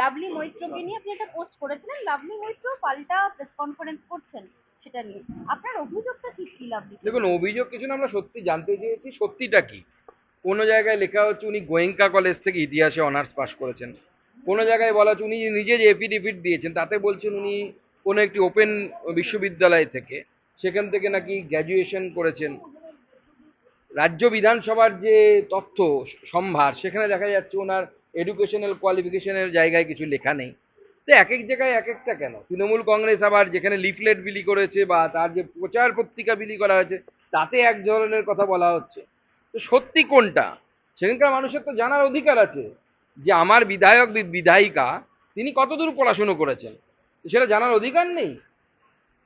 Lovely মৈত্রকে নিয়ে আপনি একটা পোস্ট করেছিলেন। লাভলি মৈত্র পাল্টা প্রেস কনফারেন্স করছেন সেটা নিয়ে। আপনার অভিযোগটা ঠিক কি লাভলি দেখুন, অভিযোগ কিছু না, আমরা সত্যি জানতে চেয়েছি। সত্যিটা কি? কোনো জায়গায় লেখা হচ্ছে উনি গোয়েঙ্কা কলেজ থেকে ইতিহাসে অনার্স পাশ করেছেন। কোনো জায়গায় বলা হচ্ছে উনি নিজে যে এফিডেভিট দিয়েছেন, তাতে বলছেন উনি কোনো একটি ওপেন বিশ্ববিদ্যালয় থেকে, সেখান থেকে নাকি গ্র্যাজুয়েশন করেছেন। রাজ্য বিধানসভার যে তথ্য, সম্ভার, সেখানে দেখা যাচ্ছে ওনার এডুকেশনাল কোয়ালিফিকেশনের জায়গায় কিছু লেখা নেই। তো এক এক জায়গায় এক একটা কেন? তৃণমূল কংগ্রেস আবার যেখানে লিফলেট বিলি করেছে বা তার যে প্রচার পত্রিকা বিলি করা হয়েছে, তাতে এক ধরনের কথা বলা হচ্ছে। তো সত্যি কোনটা? সেখানকার মানুষের তো জানার অধিকার আছে যে আমার বিধায়ক বিধায়িকা, তিনি কতদূর পড়াশুনো করেছেন? সেটা জানার অধিকার নেই।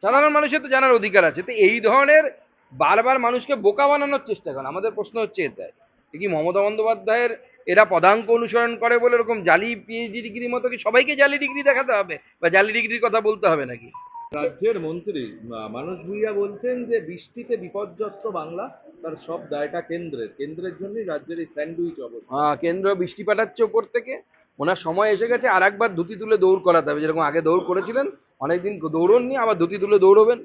সাধারণ মানুষের তো জানার অধিকার আছে। তো এই ধরনের বারবার মানুষকে বোকা বানানোর চেষ্টা করেন। আমাদের প্রশ্ন হচ্ছে এটাই। কি মমতা বন্দ্যোপাধ্যায়ের এরা পদাঙ্ক অনুসরণ করে বলে এরকম জালি পিএইচডি ডিগ্রির মতো কি সবাইকে জালি ডিগ্রি দেখাতে হবে? বা জালি ডিগ্রির কথা বলতে হবে নাকি? রাজ্যের মন্ত্রী মানস ভুইয়া বলছেন যে বৃষ্টিতে বিপর্যস্ত বাংলা তার সব দায়টা কেন্দ্রের। কেন্দ্রের জন্যই রাজ্যের এই স্যান্ডউইচ অবস্থা। আহ, কেন্দ্র বৃষ্টি পাঠাচ্ছে ওপর থেকে। ওনার সময় এসে গেছে আর একবার ধুতি তুলে দৌড় করাতে হবে। যেরকম আগে দৌড় করেছিলেন অনেকদিন দৌড়ননি আবার ধুতি তুলে দৌড়বেন।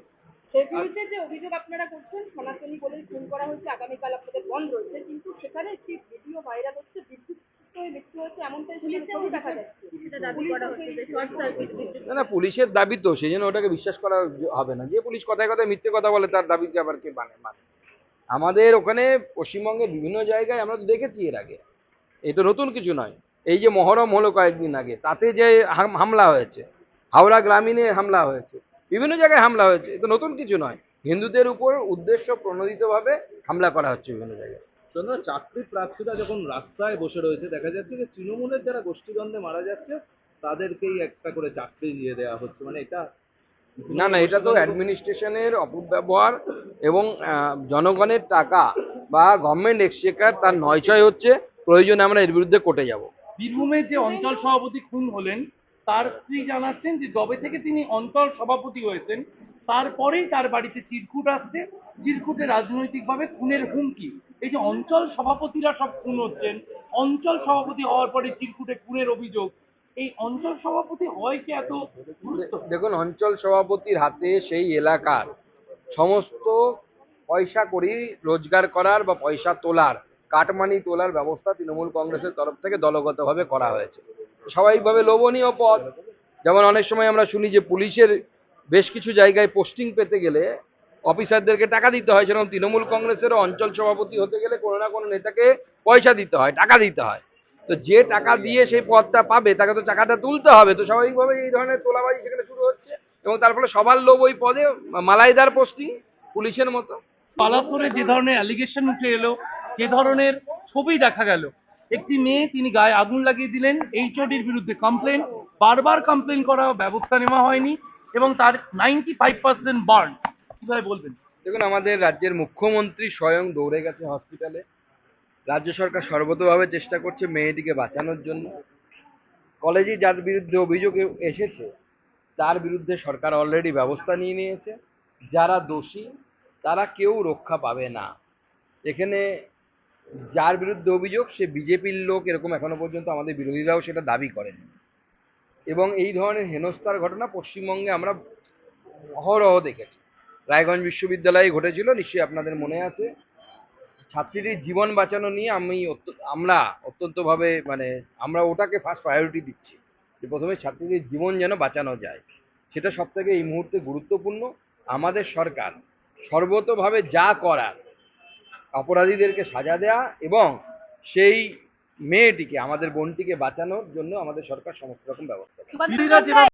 খেজুরিতে যে অভিযোগ আপনারা করছেন সনাতনী বলে খুন করা হয়েছে আগামীকাল আপনাদের বন্ধ রয়েছে কিন্তু সেখানে একটি ভিডিও ভাইরাল হচ্ছে বিদ্যুৎ মৃত্যু হয়েছে এমনটাই সেখানে ছবি দেখা যাচ্ছে। সেটা দাবি করা হচ্ছে যে শর্ট সার্কিট না না পুলিশের দাবি তো সেই জন্য ওটাকে বিশ্বাস করা হবে না। যে পুলিশ কথায় কথায় মিথ্যে কথা বলে তার দাবিকে আবার কে মানে মানে? আমাদের ওখানে পশ্চিমবঙ্গের বিভিন্ন জায়গায় আমরা তো দেখেছি এর আগে। এই তো নতুন কিছু নয়। এই যে মহরম হলো কয়েকদিন আগে তাতে যে হামলা হয়েছে হাওড়া গ্রামীণে হামলা হয়েছে। বিভিন্ন জায়গায় হামলা হয়েছে এ তো নতুন কিছু নয়। হিন্দুদের উপর উদ্দেশ্য প্রণোদিতভাবে হামলা করা হচ্ছে বিভিন্ন জায়গায়। চন্দ্র চাকরি প্রার্থীরা যখন রাস্তায় বসে রয়েছে দেখা যাচ্ছে যে তৃণমূলের যারা গোষ্ঠীদ্বন্দ্বে মারা যাচ্ছে তাদেরকেই একটা করে চাকরি দিয়ে দেওয়া হচ্ছে। মানে এটা না না এটা তো অ্যাডমিনিস্ট্রেশনের অপব্যবহার এবং আহ, জনগণের টাকা বা গভর্নমেন্ট এক্সচেকার তার নয়ছয় হচ্ছে প্রয়োজনে আমরা এর বিরুদ্ধে কোর্টে যাব। বীরভূমের যে অঞ্চল সভাপতি খুন হলেন তার স্ত্রী জানাচ্ছেন যে যবে থেকে তিনি অঞ্চল সভাপতি হয়েছেন, তারপরেই তার বাড়িতে চিরকুট আসছে। চিরকুটে রাজনৈতিকভাবে খুনের হুমকি। এই যে অঞ্চল সভাপতিরা সব খুন হচ্ছেন, অঞ্চল সভাপতি হওয়ার পরে চিরকুটে খুনের অভিযোগ। এই অঞ্চল সভাপতি হয় কি এত দেখুন, অঞ্চল সভাপতির হাতে সেই এলাকার সমস্ত পয়সা করি রোজগার করার বা পয়সা তোলার, কাটমানি তোলার ব্যবস্থা তৃণমূল কংগ্রেসের তরফ থেকে দলগতভাবে করা হয়েছে। স্বাভাবিকভাবে লোভনীয় পদ যেমন অনেক সময় আমরা শুনি যে পুলিশের বেশ কিছু জায়গায় পোস্টিং পেতে গেলে অফিসারদেরকে টাকা দিতে হয়। সেরকম তৃণমূল কংগ্রেসেরও অঞ্চল সভাপতি হতে গেলে কোনো না কোনো নেতাকে পয়সা দিতে হয়, টাকা দিতে হয়। তো যে টাকা দিয়ে সেই পদটা পাবে, তাকে তো টাকাটা তুলতে হবে। তো স্বাভাবিকভাবে এই ধরনের তোলাবাজি সেখানে শুরু হচ্ছে এবং তার ফলে সবার লোভ ওই পদে মালাইদার পোস্টিং পুলিশের মতো। পালাসরে যে ধরনের অ্যালিগেশন উঠে এলো, যে ধরনের ছবি দেখা গেল একটি মেয়ে তিনি গায়ে আগুন লাগিয়ে দিলেন এইচওডির বিরুদ্ধে কমপ্লেন বারবার কমপ্লেন করা ব্যবস্থা নেওয়া হয়নি এবং তার নাইনটি ফাইভ পার্সেন্ট বার্ন কীভাবে বলবেন? দেখুন, আমাদের রাজ্যের মুখ্যমন্ত্রী স্বয়ং দৌড়ে গেছে হসপিটালে রাজ্য সরকার সর্বতভাবে চেষ্টা করছে মেয়েটিকে বাঁচানোর জন্য। কলেজে যার বিরুদ্ধে অভিযোগ এসেছে, তার বিরুদ্ধে সরকার অলরেডি ব্যবস্থা নিয়ে নিয়েছে। যারা দোষী, তারা কেউ রক্ষা পাবে না। এখানে যার বিরুদ্ধে অভিযোগ, সে বিজেপির লোক এরকম এখনও পর্যন্ত আমাদের বিরোধীরাও সেটা দাবি করেন। এবং এই ধরনের হেনস্থার ঘটনা পশ্চিমবঙ্গে আমরা অহরহ দেখেছি। রায়গঞ্জ বিশ্ববিদ্যালয়ে ঘটেছিল, নিশ্চয়ই আপনাদের মনে আছে। ছাত্রীটির জীবন বাঁচানো নিয়ে আমি আমরা অত্যন্তভাবে মানে আমরা ওটাকে ফার্স্ট প্রায়োরিটি দিচ্ছি যে প্রথমে ছাত্রীদের জীবন যেন বাঁচানো যায়। সেটা সব থেকে এই মুহূর্তে গুরুত্বপূর্ণ। আমাদের সরকার সর্বতভাবে যা করার অপরাধীদেরকে সাজা দেয়া এবং সেই মেয়েটিকে, আমাদের বোনটিকে বাঁচানোর জন্য আমাদের সরকার সমস্ত রকম ব্যবস্থা